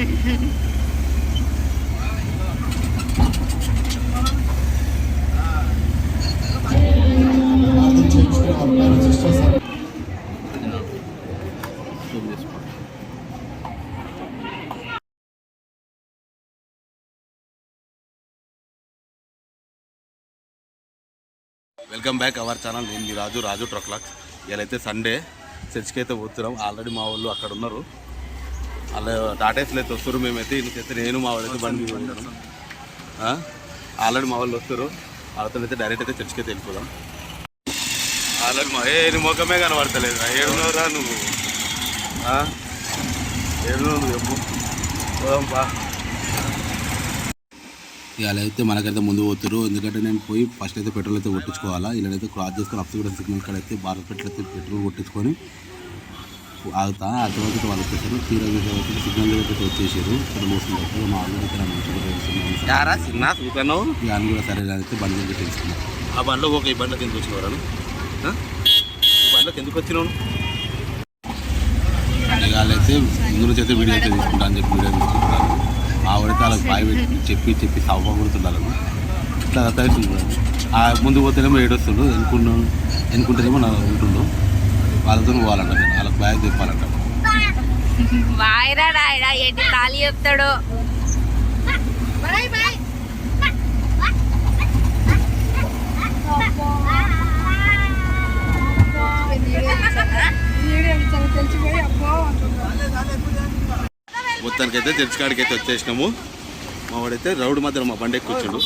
Welcome back our channel నేను మీ రాజు రాజు ట్రక్లాక్స్ అయితే Sunday చర్చికి అయితే పోతున్నాం. ఆల్రెడీ మా వాళ్ళు అక్కడ ఉన్నారు. అలా టాటాస్లో వస్తారు మేమైతే. ఇంకైతే నేను మా వాళ్ళైతే బండి ఆల్రెడీ మా వాళ్ళు వస్తారు. వాళ్ళతో అయితే డైరెక్ట్ అయితే చర్చికి అయితే వెళ్ళిపోదాం. ఆల్రెడీ మా ఏ ముఖమే కనబడతలేదు ఏడున్నవరా నువ్వు? ఆ? నువ్వు చెప్పు. పోదాం బా ఇలా అయితే మనకైతే ముందు పోతారు ఎందుకంటే నేను పోయి ఫస్ట్ అయితే పెట్రోల్ అయితే కొట్టించుకోవాలా. ఇలా అయితే క్రాస్ చేసుకొని అప్పుడు సిగ్నల్ కాడ అయితే భారత్ పెట్రోల్ అయితే పెట్రోల్ కొట్టించుకొని ఆగుతా ఆ తర్వాత అయితే వాళ్ళు వచ్చేసారు. తీరా చూసేవాళ్ళు సిగ్నల్ దగ్గర అయితే వచ్చేసారు. ఇక్కడ మోసం తప్పు మా అయితే నన్ను మంచిగా చిన్న ఇక అని కూడా సరే అయితే బండి దగ్గర తెలుసుకున్నాను ఆ బండిలో ఒక ఈ బండిలోకి ఎందుకు వచ్చినవారు ఎందుకు వచ్చినావు? ఇక వాళ్ళైతే ముందు నుంచి అయితే వీడియో అయితే తీసుకుంటా అని చెప్పి వీడియో తీసుకుంటాను ఆవిడైతే వాళ్ళకి బాయ్ పెట్టి చెప్పి చెప్పి సవ్వ కొడుతుండాలి ఇట్లా తెలుస్తుంది ఆ ముందు పోతేనేమో ఏడొస్తుండు ఎన్నుకున్నాం ఎన్నుకుంటేనేమో నా ఉంటుండు. వాళ్ళతో పోవాలంట నేను వాళ్ళకి బ్యాగ్ వాయిరా రాయడా ఏంటి తాళి చెప్తాడు? మొత్తానికి అయితే చర్చికాడికి అయితే వచ్చేసినాము. మా వాడైతే రౌడ్ మధ్యలో మా బండి ఎక్కువ వచ్చాడు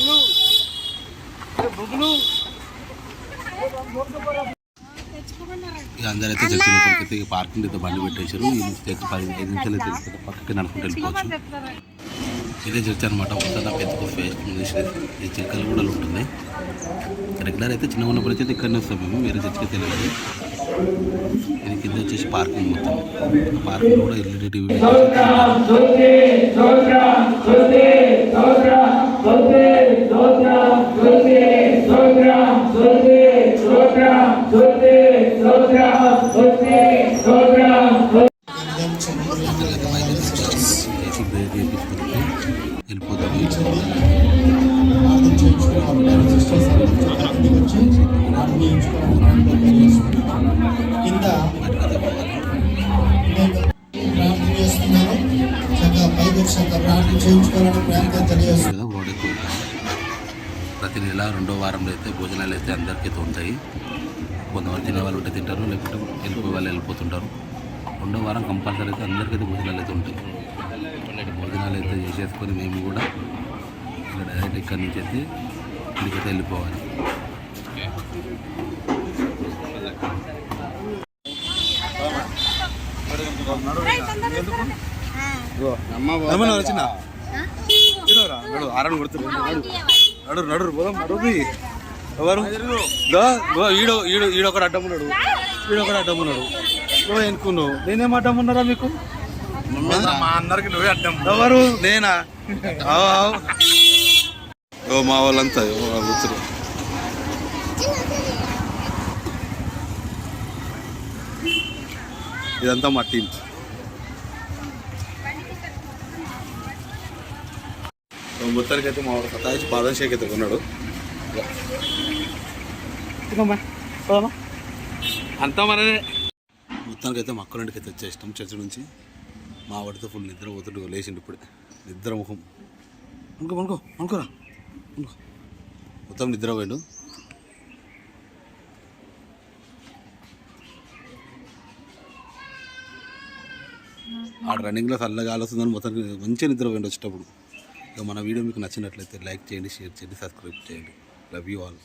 ఇక అందరైతే చర్చి లోపలికి అయితే పార్కింగ్ అయితే బండి పెట్టేశారు. ఈ చర్చి పది ఐదు నిమిషాలు అయితే పక్కకి నడుచుకుంటూ వెళ్ళిపోవచ్చు. ఇదే చర్చ్ అనమాట మొత్తం పెద్ద ఫేస్ ఈ చిక్కలు కూడా ఉంటుంది రెగ్యులర్ అయితే చిన్న ఉన్నప్పుడు అయితే ఇక్కడనే వస్తాం మేము. వేరే చర్చికి తెలియదు ఇది కింద వచ్చేసి పార్కింగ్ మొత్తం. పార్కింగ్ కూడా ఎల్ఈడి టీవీ కదా ప్రతి నెల రెండో వారంలో అయితే భోజనాలు అయితే అందరికీ అయితే ఉంటాయి. కొంతమంది తినే వాళ్ళు ఉంటే తింటారు లేకుంటే వెళ్ళిపోయే వాళ్ళు వెళ్ళిపోతుంటారు. రెండో వారం కంపల్సరీ అయితే అందరికైతే భోజనాలు అయితే ఉంటాయి. ఇక్కడ భోజనాలు అయితే చేసేసుకొని మేము కూడా ఇక్కడ డైరెక్ట్ ఇక్కడ నుంచి అయితే ఇక్కడికైతే వెళ్ళిపోవాలి. ఆరని నడు నడు. పోదాం నడు ఎవరు? దో, ఈడో ఈడొకడు అడ్డం ఉన్నాడు ఈడొకడు అడ్డం ఉన్నాడు నువ్వు ఎన్నుకున్నావు నేనేం అడ్డం ఉన్నారా మీకు? మా అందరికి నువ్వే అడ్డం ఎవరు? నేనా. ఓ మా వాళ్ళంతా కూతురు ఇదంతా మా టీం మొత్తానికి అయితే మా వాడు సతాయించి పాదం షేక్ అయితే కొన్నాడు అంతా మనదే. మొత్తానికి అయితే మా అక్క ఇంటికి అయితే వచ్చేసినాం చర్చ నుంచి. మా వాడితో ఫుల్ నిద్ర పోతుండు లేచిండు ఇప్పుడే. నిద్ర ముఖం అనుకో అనుకో అనుకోరా అనుకో మొత్తం నిద్ర పోయిండు. ఆడ రన్నింగ్లో చల్లగా వస్తుందని మొత్తం మంచిగా నిద్ర పోయిండు వచ్చేటప్పుడు. ఇక మన వీడియో మీకు నచ్చినట్లయితే లైక్ చేయండి షేర్ చేయండి సబ్స్క్రైబ్ చేయండి. Love you all